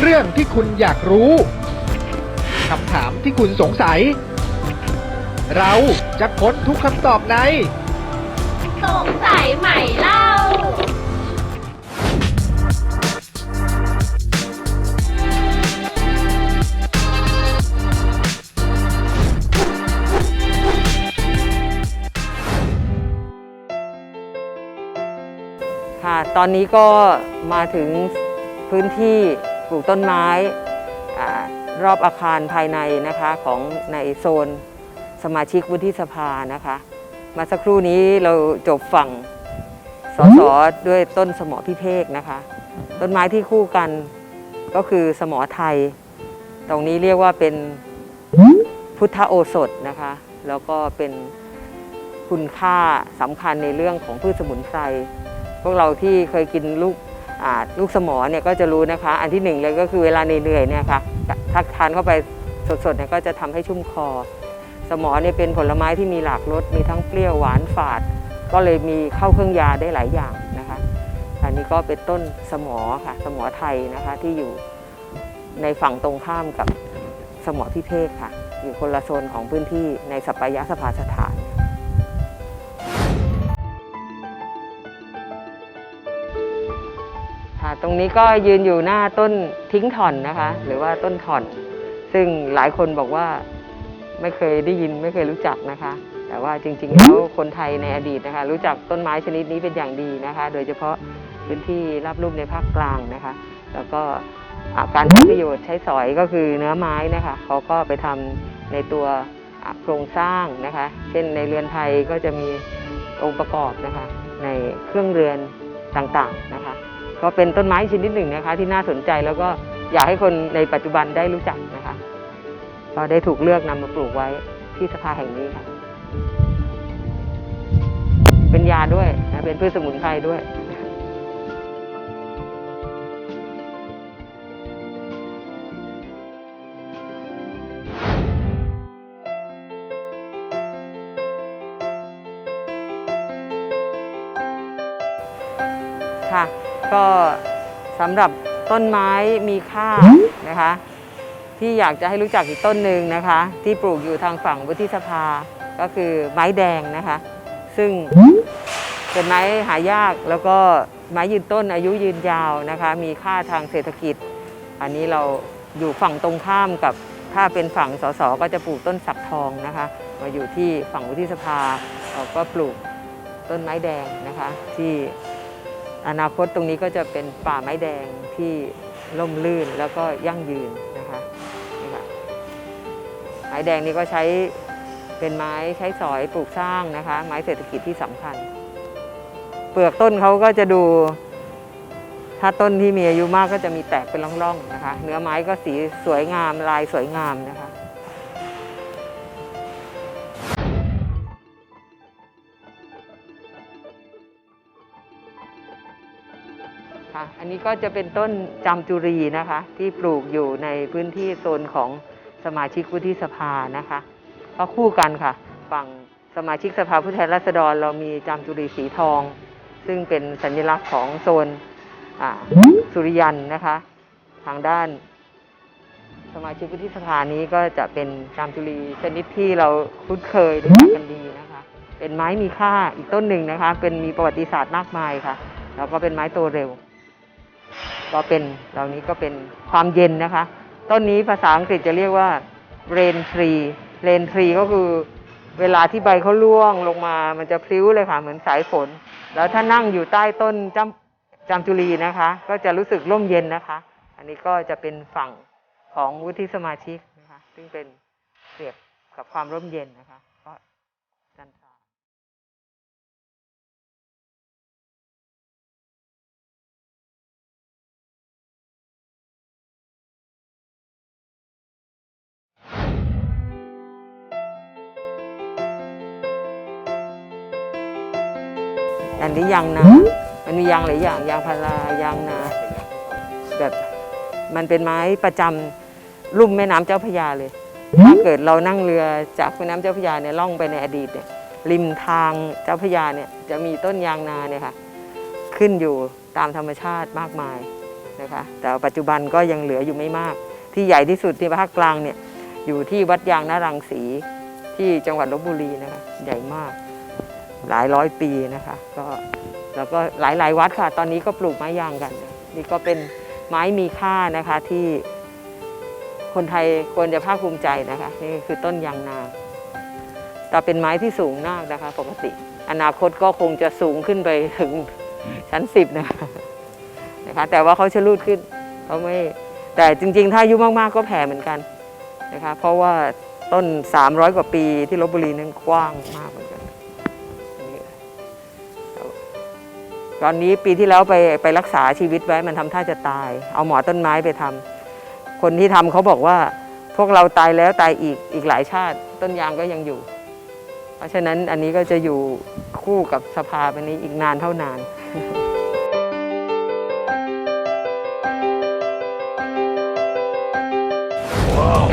เรื่องที่คุณอยากรู้คำถามที่คุณสงสัย เราจะค้นทุกคำตอบใน สงสัยใหม่เล่า ค่ะ ตอนนี้ก็มาถึงพื้นที่ ปลูกต้นไม้อรอบอาคารภายในนะคะของในโซนสมาชิกวุฒิสภานะคะ มาสักครู่นี้เราจบฝั่งสสด้วยต้นสมอพิเภกนะคะ ต้นไม้ที่คู่กันก็คือสมอไทย ตรงนี้เรียกว่าเป็นพุทธโอสถนะคะ แล้วก็เป็นคุณค่าสำคัญในเรื่องของพืชสมุนไพรพวกเราที่เคยกินลูก ลูกสมอเนี่ยก็จะรู้นะคะ อันที่หนึ่งเลยก็คือเวลาเหนื่อยๆเนี่ยค่ะถ้าทานเข้าไปสดๆเนี่ยก็จะทำให้ชุ่มคอ สมอเนี่ยเป็นผลไม้ที่มีหลากรสมีทั้งเปรี้ยวหวานฝาด ก็เลยมีเข้าเครื่องยาได้หลายอย่างนะคะอันนี้ก็เป็นต้นสมอค่ะ สมอไทยนะคะที่อยู่ในฝั่งตรงข้ามกับสมอพิเภกค่ะ อยู่คนละโซนของพื้นที่ในสัปยะสภาสถาน ค่ะ ตรงนี้ก็ยืนอยู่หน้าต้นทิ้งถ่อนนะคะ หรือว่าต้นถ่อน ซึ่งหลายคนบอกว่าไม่เคยได้ยินไม่เคยรู้จักนะคะ แต่ว่าจริง ๆ แล้วคนไทยในอดีตนะคะ รู้จักต้นไม้ชนิดนี้เป็นอย่างดีนะคะ โดยเฉพาะพื้นที่ราบลุ่มในภาคกลางนะคะ แล้วก็การใช้ประโยชน์ใช้สอยก็คือเนื้อไม้นะคะเขาก็ไปทำในตัวโครงสร้างนะคะ เช่นในเรือนไทยก็จะมีองค์ประกอบนะคะ ในเครื่องเรือนต่างๆนะคะ ก็เป็นต้นไม้ชนิดหนึ่งนะคะ ที่น่าสนใจแล้วก็อยากให้คนในปัจจุบันได้รู้จักนะคะ ก็ได้ถูกเลือกนำมาปลูกไว้ที่สภาแห่งนี้ค่ะ เป็นยาด้วยนะเป็นพืชสมุนไพรด้วย ค่ะ ก็สำหรับต้นไม้มีค่านะคะ ที่อยากจะให้รู้จักอีกต้นหนึ่งนะคะ ที่ปลูกอยู่ทางฝั่งวุฒิสภาก็คือไม้แดงนะคะ ซึ่งเป็นไม้หายากแล้วก็ไม้ยืนต้นอายุยืนยาวนะคะ มีค่าทางเศรษฐกิจ อันนี้เราอยู่ฝั่งตรงข้ามกับถ้าเป็นฝั่งสสก็จะปลูกต้นสักทองนะคะ มาอยู่ที่ฝั่งวุฒิสภาเราก็ปลูกต้นไม้แดงนะคะ ที่ อนาคตตรงนี้ก็จะเป็นป่าไม้แดงที่ร่มรื่นแล้วก็ยั่งยืนนะคะนี่ค่ะไม้แดงนี่ก็ใช้เป็นไม้ใช้สอยปลูกสร้างนะคะ ไม้เศรษฐกิจที่สำคัญ เปลือกต้นเขาก็จะดู ถ้าต้นที่มีอายุมากก็จะมีแตกเป็นร่องๆนะคะ เนื้อไม้ก็สีสวยงามลายสวยงามนะคะ อันนี้ก็จะเป็นต้นจามจุรีนะคะ ที่ปลูกอยู่ในพื้นที่โซนของสมาชิกวุฒิสภานะคะก็คู่กันค่ะ ฝั่งสมาชิกสภาผู้แทนราษฎรเรามีจามจุรีสีทอง ซึ่งเป็นสัญลักษณ์ของโซนสุริยันนะคะ ทางด้าน สมาชิกวุฒิสภานี้ก็จะเป็นจามจุรีชนิดที่เราคุ้นเคยรู้จักกันดีนะคะ เป็นไม้มีค่าอีกต้นหนึ่งนะคะ เป็นมีประวัติศาสตร์มากมายค่ะ แล้วก็เป็นไม้โตเร็ว ก็เป็นเหล่านี้ก็เป็นความเย็นนะคะ ต้นนี้ภาษาอังกฤษจะเรียกว่า rain tree rain tree ก็คือเวลาที่ใบเขาร่วงลงมา มันจะพลิ้วเลยค่ะเหมือนสายฝน แล้วถ้านั่งอยู่ใต้ต้นจำจามจุรีนะคะ ก็จะรู้สึกร่มเย็นนะคะ อันนี้ก็จะเป็นฝั่งของวุฒิสมาชิกนะคะ ซึ่งเป็นเปรียบกับความร่มเย็นนะคะ ก็จันทร อันนี้ยางนา มันมียางหลายอย่างยางพารายางนา แบบมันเป็นไม้ประจำลุ่มแม่น้ำเจ้าพระยาเลย ถ้าเกิดเรานั่งเรือจากแม่น้ำเจ้าพระยาเนี่ยล่องไปในอดีตเนี่ยริมทางเจ้าพระยาเนี่ยจะมีต้นยางนาเนี่ยค่ะขึ้นอยู่ตามธรรมชาติมากมายนะคะแต่ปัจจุบันก็ยังเหลืออยู่ไม่มาก ที่ใหญ่ที่สุดที่ภาคกลางเนี่ยอยู่ที่วัดยางนารังสีที่จังหวัดลบบุรีนะคะใหญ่มาก หลายร้อยปีนะคะ ก็แล้วก็หลายหลายๆวัดค่ะ ตอนนี้ก็ปลูกไม้ยางกัน นี่ก็เป็นไม้มีค่านะคะที่คนไทยควรจะภาคภูมิใจนะคะนี่คือต้นยางนาแต่เป็นไม้ที่สูงมากนะคะ ปกติ อนาคตก็คงจะสูงขึ้นไปถึงชั้นสิบนะคะนะคะ แต่ว่าเขาชะลูดขึ้นเขาไม่แต่จริง ๆ ถ้าอายุมากๆก็แผ่เหมือนกันนะคะ เพราะว่าต้น 300 กว่าปีที่ลบบุรีนั้นกว้างมากเหมือนกัน ตอนนี้ปีที่แล้วไปไปรักษาชีวิตไว้มันทำท่าจะตาย เอาหมอต้นไม้ไปทำ คนที่ทำเขาบอกว่า พวกเราตายแล้วตายอีกอีกหลายชาติ ต้นยางก็ยังอยู่ เพราะฉะนั้นอันนี้ก็จะอยู่คู่กับสภาเป็นนี้อีกนานเท่านานว้าว